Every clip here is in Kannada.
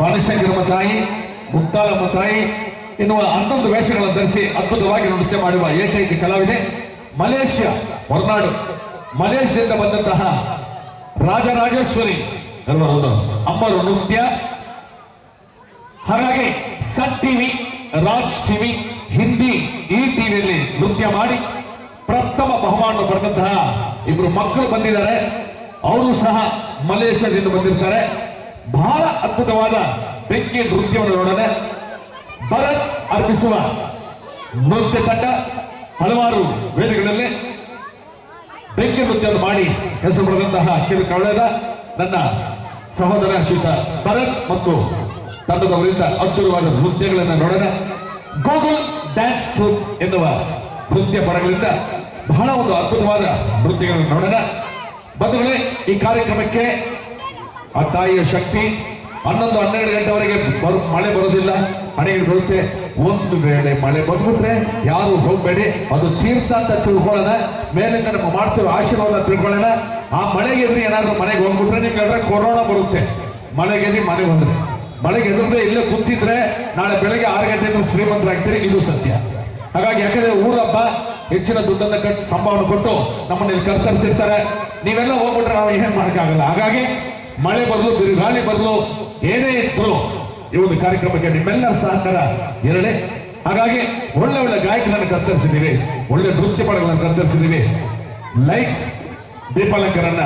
ಬಾಣಶಂಕರಮ್ಮ ತಾಯಿ ಮುಕ್ತಾಲಮ್ಮ ತಾಯಿ ಎನ್ನುವ ಹನ್ನೊಂದು ವೇಷಗಳನ್ನು ಧರಿಸಿ ಅದ್ಭುತವಾಗಿ ನೃತ್ಯ ಮಾಡುವ ಏಕೈಕ ಕಲಾವಿದೆ ಮಲೇಷ್ಯಾ, ಹೊರನಾಡು. ಮಲೇಷ್ಯಾದಿಂದ ಬಂದಂತಹ ರಾಜರಾಜೇಶ್ವರಿ ಅಮ್ಮರು ನೃತ್ಯ. ಹಾಗಾಗಿ Sun TV, Raj TV, Hindi ಈ ಟಿವಿಯಲ್ಲಿ ನೃತ್ಯ ಮಾಡಿ ಪ್ರಥಮ ಬಹುಮಾನ ಪಡೆದಂತಹ ಇಬ್ರು ಮಕ್ಕಳು ಬಂದಿದ್ದಾರೆ. ಅವರು ಸಹ ಮಲೇಷ್ಯಾದಿಂದ ಬಂದಿರ್ತಾರೆ. ಬಹಳ ಅದ್ಭುತವಾದ ಬೆಂಕಿ ನೃತ್ಯವನ್ನು ನೋಡೋಣ ಭರತ್ ಅರ್ಪಿಸುವ ನೃತ್ಯ ತಂಡ ಹಲವಾರು ವೇದಿಕೆಗಳಲ್ಲಿ ಬೆಂಕಿ ನೃತ್ಯವನ್ನು ಮಾಡಿ ಹೆಸರು ಪಡೆದಂತಹ ಕಿರು ಕಳೆದ ನನ್ನ ಸಹೋದರ ಶ್ರೀತ ಭರತ್ ಮತ್ತು ತಂಡದವರಿಂದ ಅದ್ಭುತವಾದ ನೃತ್ಯಗಳನ್ನು ನೋಡೋಣ ಗೂಗಲ್ ಡ್ಯಾನ್ಸ್ ಟ್ರೂಪ್ ಎನ್ನುವ ನೃತ್ಯ ಪರಗಳಿಂದ ಬಹಳ ಒಂದು ಅದ್ಭುತವಾದ ನೃತ್ಯಗಳನ್ನು ನೋಡೋಣ ಬಂಧುಗಳೇ, ಈ ಕಾರ್ಯಕ್ರಮಕ್ಕೆ ಆ ತಾಯಿಯ ಶಕ್ತಿ ಹನ್ನೊಂದು ಹನ್ನೆರಡು ಗಂಟೆವರೆಗೆ ಬರು, ಮಳೆ ಬರೋದಿಲ್ಲ ಹಣೆ ಬರುತ್ತೆ ಒಂದು ವೇಳೆ ಮಳೆ ಬಂದ್ಬಿಟ್ರೆ ಯಾರು ಹೋಗ್ಬೇಡಿ. ಅದು ತೀರ್ಥ ಅಂತ ತಿಳ್ಕೊಳ್ಳೋಣ. ಮೇಲಿಂದ ನಮ್ಮ ಮಾಡ್ತಿರೋ ಆಶೀರ್ವಾದ ತಿಳ್ಕೊಳ್ಳೋಣ. ಆ ಮಳೆಗೆ ಎದುರು ಏನಾದ್ರು ಮನೆಗೆ ಹೋಗ್ಬಿಟ್ರೆ ನಿಮ್ಗೆ ಕೊರೋನಾ ಬರುತ್ತೆ. ಮಳೆಗೆ ಮಳೆ ಮನೆ ಬಂದ್ರೆ. ಮಳೆಗೆ ಎದುರದೆ ಇಲ್ಲೇ ಕೂತಿದ್ರೆ ನಾಳೆ ಬೆಳಗ್ಗೆ ಆರು ಗಂಟೆಯಿಂದ ಶ್ರೀಮಂತರಾಗ್ತೀರಿ ಇದು ಸತ್ಯ. ಹಾಗಾಗಿ ಯಾಕಂದ್ರೆ ಊರಪ್ಪ ಹೆಚ್ಚಿನ ದುಡ್ಡನ್ನ ಕಟ್ಟಿ ಸಂಭಾವನೆ ಕೊಟ್ಟು ನಮ್ಮನ್ನ ಇಲ್ಲಿ ಕರ್ತರಿಸಿರ್ತಾರೆ ನೀವೆಲ್ಲ ಹೋಗ್ಬಿಟ್ರೆ ನಾವು ಏನ್ ಮಾಡೋಕ್ಕಾಗಲ್ಲ. ಹಾಗಾಗಿ ಮಳೆ ಬರಲು ಬಿರುಗಾಳಿ ಬರಲು ಏನೇ ಇದ್ರು ಈ ಒಂದು ಕಾರ್ಯಕ್ರಮಕ್ಕೆ ನಿಮ್ಮೆಲ್ಲರ ಸಹಕಾರ ಇರಲಿ. ಹಾಗಾಗಿ ಒಳ್ಳೆ ಒಳ್ಳೆ ಗಾಯಕರನ್ನು ಕತ್ತರಿಸಿದ್ದೀವಿ, ಒಳ್ಳೆ ನೃತ್ಯ ಪಡಗಳನ್ನು ಕತ್ತರಿಸಿದ್ದೀವಿ. ಲೈಟ್ಸ್ ದೀಪಾಲಂಕರನ್ನ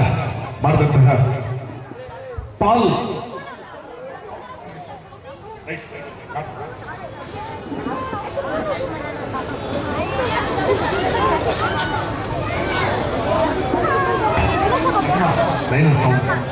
ಮಾಡಿದಂತಹ ಪಾಲ್. Later songs from